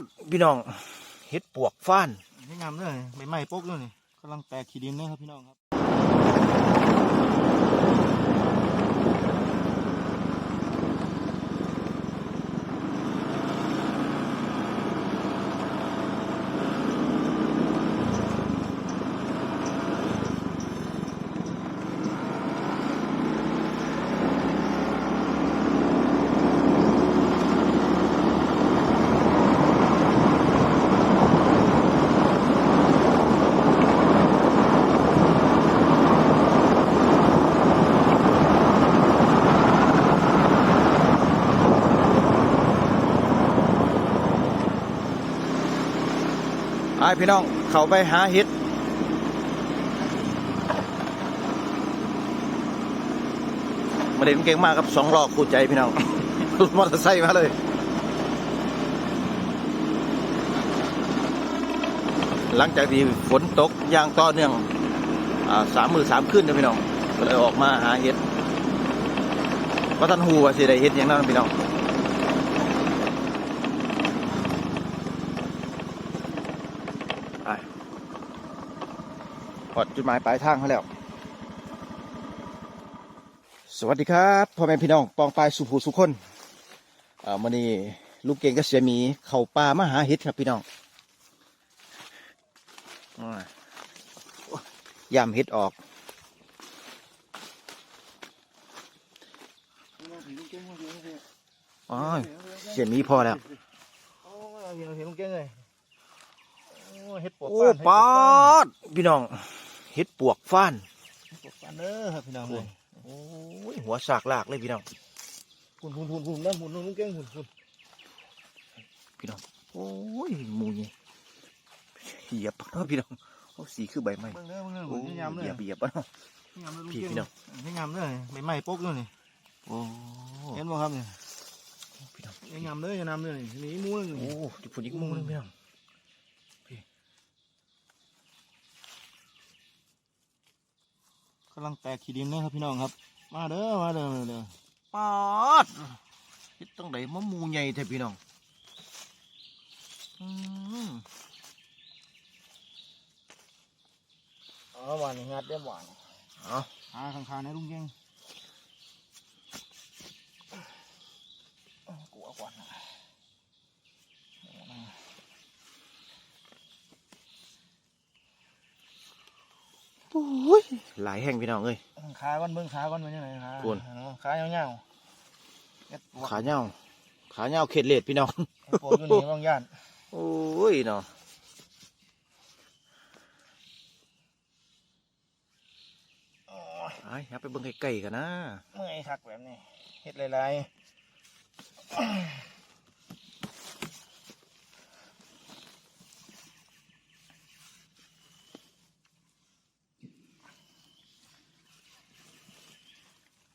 ดพี่น้องเฮ็ดปวกฟ้านนี่งามเลยใบไม้ปกเลยกำลังแตกขีดินนะครับพี่น้องครับ พี่น้อง เขาไปหาเฮ็ดมาเด่นเก่งมากครับสองล้อคู่ใจพี่น้องรถมอเตอร์ไซค์มาเลยหลังจากที่ฝนตกยางต่อเนื่องอสามมือสามขึ้นนะพี่น้องก็เลยออกมาหาเห็ดว่าท่านหูว่าสิได้เห็ดอย่างนั้นพี่น้อง พอดจุดหมายปลายทางเขาแล้ว สวัสดีครับพ่อแม่พี่น้องปองปลายสุภูสุคนอ่ามื่อนี้ลูกเก่งก็เสียหมี เข่าป่ามาหาเห็ดครับพี่น้องอ่ายามเห็ดออกอ๋อเสียหมีพอแล้วโอ้ยเห็นเห็นลุงเก่งเลยโอ้ยเฮ็ดปวกโอ้ฟ้านปอดพี่น้อง เห็ดปวกฟ้านเฮ็ดปวกฟ้านเด้อครับพี่น้องเลยโอ้ยหัวสากลากเลยพี่น้องหุ่นหุ่นหุ่นหุ่นแล้วหุ่นลุงเก่งหุ่นหุ่นพี่น้องโอ้ยหมูนี่เหยียบเนาะพี่น้องโอ้สีคือใบไม้เบิ่งเด้อเบิ่งเด้อโอ้หุ่นยนี่งามเลยเหยียบเหยียบเนาะนี่งามเลยลุงพี่เก่งพี่น้องนี่งามเลยใบไม้ปกเลยนี่โอ้เห็นบ่ครับเนี่ยพี่น้องนี่งามเลยงามเลยนี่มูนึงโอ้ที่ฝุ่นอีกมุมหนึงพี่น้อง กำลังแตกขี้ดินนะครับพี่น้องครับ มาเด้อมาเด้อมาเด้อปอดเฮ็ดตั้งไหนมะมูใหญ่แท้พี่น้องอืมอ๋อหวานงัดเด้อหวานเอาหาข้างๆนะลุงเก่งกลัวก่อนนะ โอ้ยหลายแห่งพี่น้องเอ้ยขาก่อนเบิ่งขาก่อนเป็นยังไงขาคุณเนาะขายาวๆเอ็ดปวดขาเหย้าขาเหย้าเข็ดเลดพี่น้องเอ็ดปวดอยู่นี่บางย่านโอ้ยเนาะโอ้ยไอ้ยับไปเบิ่งไกลๆกันนะเมื่อยคักแบบนี้เฮ็ดหลายๆ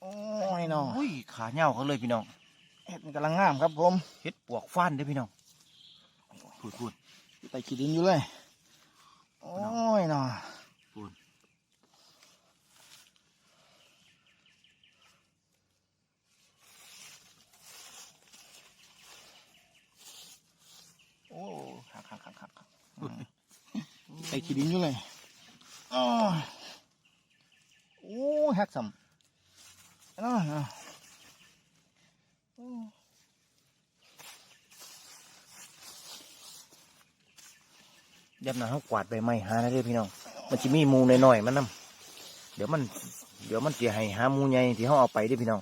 โอ้ยเนาะโอ้ยขาเหย้าเขาเลยพี่น้องเห็ดมันกำลังงามครับผมเฮ็ดปวกฟ้านเด้อพี่น้องพูดพูดไต่ขี้ดินอยู่เลยโอ้ยเนาะพูดโอ้หักหักหักหักหักไต่ขี้ดินอยู่เลยโอ้ยโอ้ยหักสัมเนาะเนาะโอ้ยับหน้าเขากวาดใบไม้หาได้เลยพี่น้อง มันจะมีหมูน้อยๆมันนํเดี๋ยวมัน เดี๋ยวมันจะให้หาหมูใหญ่ที่เขาเอาไปเด้อพี่น้อง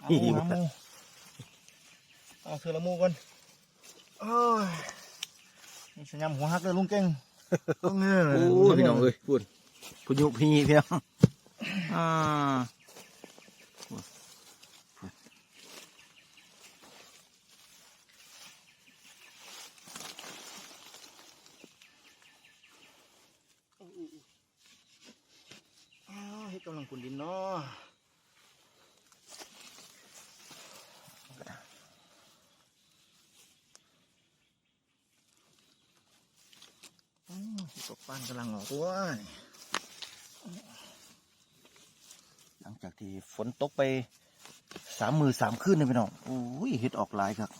เอาหมูเอาหมูเอาเสือละหมูก่อนโอ้ยนี่สัญญาณหัวหักเลยลุงเก่งต้องเงื้อโอ้ยพี่น้องเอ้ยพูดพูดยุพี่พี่น้อง อ่าอ้าวเฮ็ดกำลังขุนดินเนาะอืมตกปานกำลังออกวนี่ จากที่ฝนตกไปสามมือสามขึ้นเลยพี่น้องอุ้ยเห็ดออกหลายครับ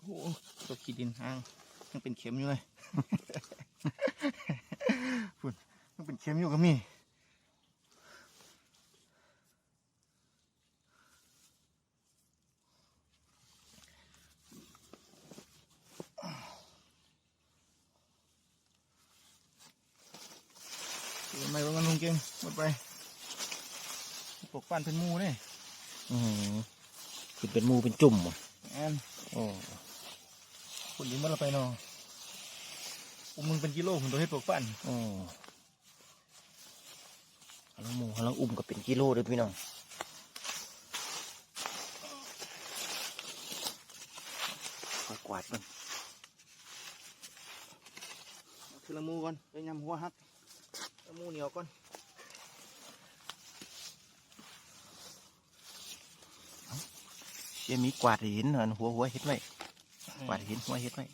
โอ้ตกขีดินห้างยังเป็นเข็มอยู่เลยฝุ่นยังเป็นเข็มอยู่ก็มี ไมว่ามันลุงเก่งหมดไปปกฟันเป็นหมูเนี่ยอืมคือเป็นหมูเป็นจุ่มอะแอนโอ้คนลิ้นมันเราไปเนออุ้มมึงเป็นกิโลผมตัวให้ปกฟันโอ้ฮัลโหลหมูฮัลโหลอุ้มก็เป็นกิโลเด้อพี่น้องคอยกวาดมันเอาทีละหมูก่อนไปยำหัวฮักเอาห มูเหนียวก่อนเชี่ยมีกวาดหินอันหัวหัวเฮ็ดไว้กวาดหินหัวเฮ็ดไว้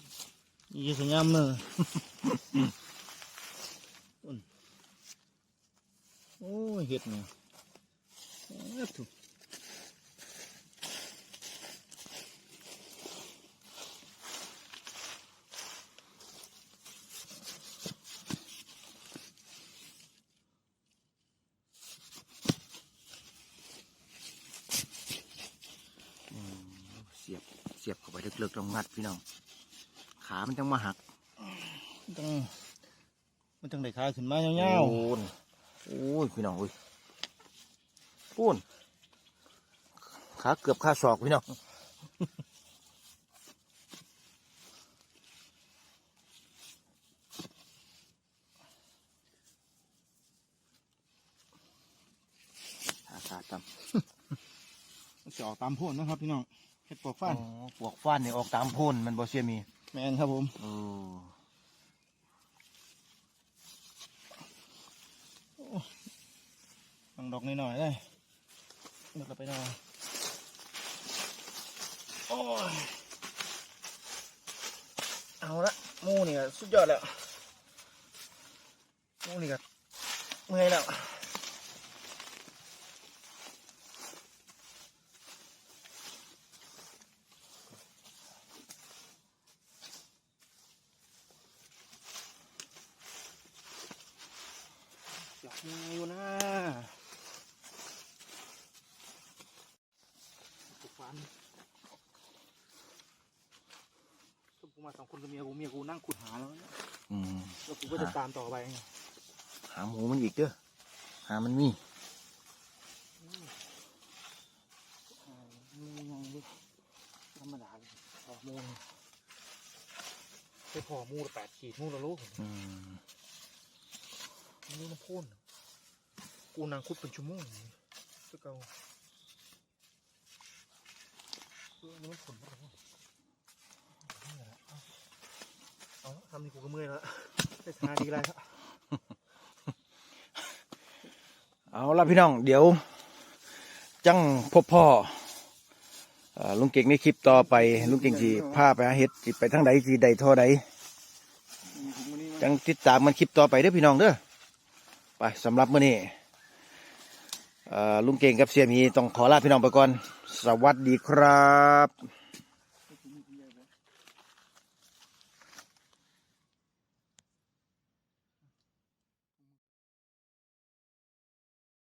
ยี่สิยำเนอะอุ่นโอ้ยเห็ดเนี่ยเอ็ดถูก เสียบเสียบเข้าไป ลึกๆลงงัดพี่น้อง ขามันจังมาหักมันต้องมันต้องได้ขาขึ้นมายาวโอ้นโอ้ยพี่น้องอุ้ยปูนขาเกือบขาศอกพี่น้องขาขาดตำๆมันจะออกตามโพ่นนะครับพี่น้อง เห็ดปกฟันอ๋อปวกฟ้านนี่ออกตามโพ่นมันบ่เสียมีแมนครับผมโอ้ลองดอกหน่อยๆได้เดี๋ยวเราไปหน่อยโอ้ยเอาละหมูนี่ก็สุดยอดแล้วหมูนี่ก็เมื่อยแล้ว อยากมีอยู่นะกูฟันก็กูมาสองคนกับเมียกูเมียกูนั่งขุดหาแล้วเนี่ยอืมแล้วกูก็จะตามต่อไปหาหมูมันอีกเด้อหามันมีมูยังดิธรรมดาเลยพอมูไปพอมูละแปดขีดมูละลูกอืม นี่มันพ่น กูนางคุดเป็นชั่วโมงจะเกาเออนี่มันผลมากเลยเอาละทำนี่กูก็เมื่อยแล้วได้ทาดีไรครับเอาละพี่น้อง เดี๋ยว จังพบพ่อเอ่อลุงเก่งในคลิปต่อไป ลุงเก่งสิพาไปหาเห็ดสิไปทางใดสิใดเท่าใดจังติดตามมันคลิปต่อไปเด้อพี่น้องเด้อไปสำหรับมื้อนี้เอ่อ ลุงเก่งกับเสียมีต้องขอลาพี่น้องไปก่อน สวัสดีครับ